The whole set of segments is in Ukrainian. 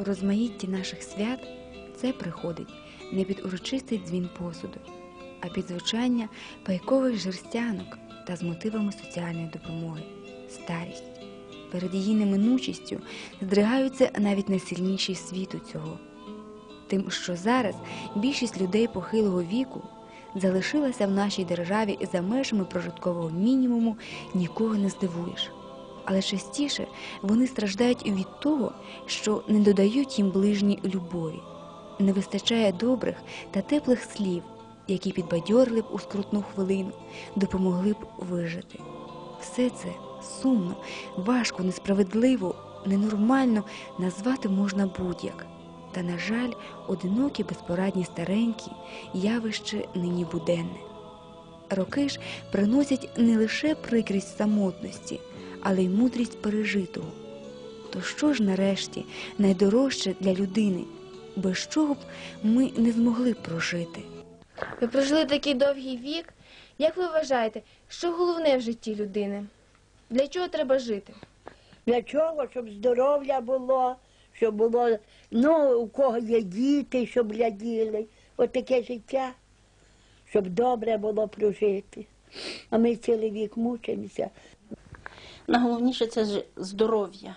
У розмаїтті наших свят це приходить не під урочистий дзвін посуду, а під звучання пайкових жерстянок та з мотивами соціальної допомоги старість. Перед її неминучістю здригаються навіть найсильніші світу цього. Тим, що зараз більшість людей похилого віку залишилася в нашій державі за межами прожиткового мінімуму нікого не здивуєш. Але частіше вони страждають від того, що не додають їм ближні любові. Не вистачає добрих та теплих слів, які підбадьорили б у скрутну хвилину, допомогли б вижити. Все це сумно, важко, несправедливо, ненормально назвати можна будь-як. Та, на жаль, одинокі, безпорадні старенькі явище нині буденне. Роки ж приносять не лише прикрість самотності, але й мудрість пережитого. То що ж нарешті найдорожче для людини, без чого б ми не змогли прожити? Ви прожили такий довгий вік. Як ви вважаєте, що головне в житті людини? Для чого треба жити? Для чого? Щоб здоров'я було, щоб було, ну, у кого є діти, щоб гляділи. От таке життя, щоб добре було прожити. А ми цілий вік мучимося. Найголовніше це ж здоров'я.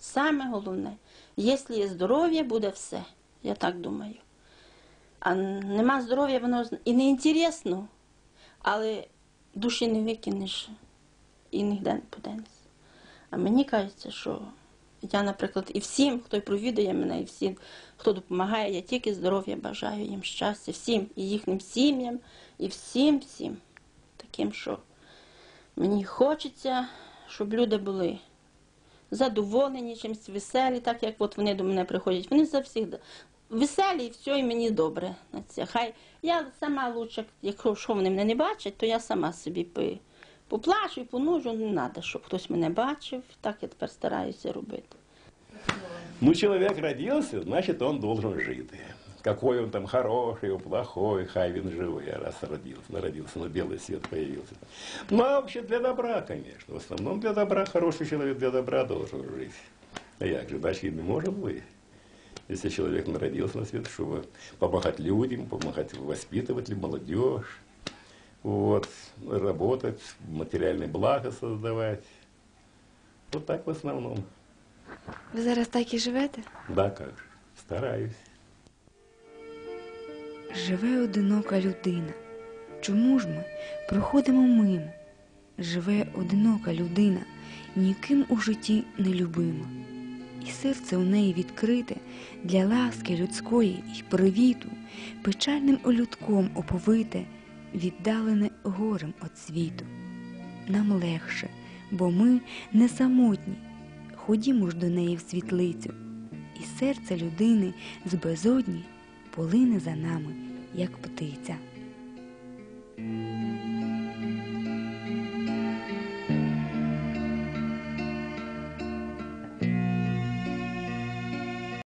Саме головне. Якщо є здоров'я, буде все. Я так думаю. А нема здоров'я, воно і не інтересно, але душі не викинеш і ніде не поденешся. А мені кажеться, що я, наприклад, і всім, хто провідує мене, і всім, хто допомагає, я тільки здоров'я бажаю їм щастя, всім, і їхнім сім'ям, і всім, всім таким, що мені хочеться, щоб люди були задоволені чимось, веселі, так як от вони до мене приходять. Вони завжди веселі, і все, і мені добре на це. Хай я сама лучше, якщо що вони мене не бачать, то я сама собі поплачу і понужу, не треба, щоб хтось мене бачив. Так я тепер стараюся робити. Ну, человек родился, значит, он должен жить. Какой он там хороший, плохой, хай він живий, раз родился, народился, на белый свет появился. Ну, а вообще для добра, конечно. В основном для добра, хороший человек для добра должен жить. А як же, иначе не может быть. Если человек народился на свет, чтобы помогать людям, помогать воспитывать молодежь, вот, работать, материальное благо создавать. Вот так в основном. Ви зараз так і живете? Да, как же, стараюсь. Живе одинока людина. Чому ж ми проходимо мимо? Живе одинока людина, ніким у житті не любима. І серце у неї відкрите для ласки людської й привіту, печальним олюдком оповите, віддалене горем від світу. Нам легше, бо ми не самотні. Ходімо ж до неї в світлицю, і серце людини з безодні полине за нами, як птиця.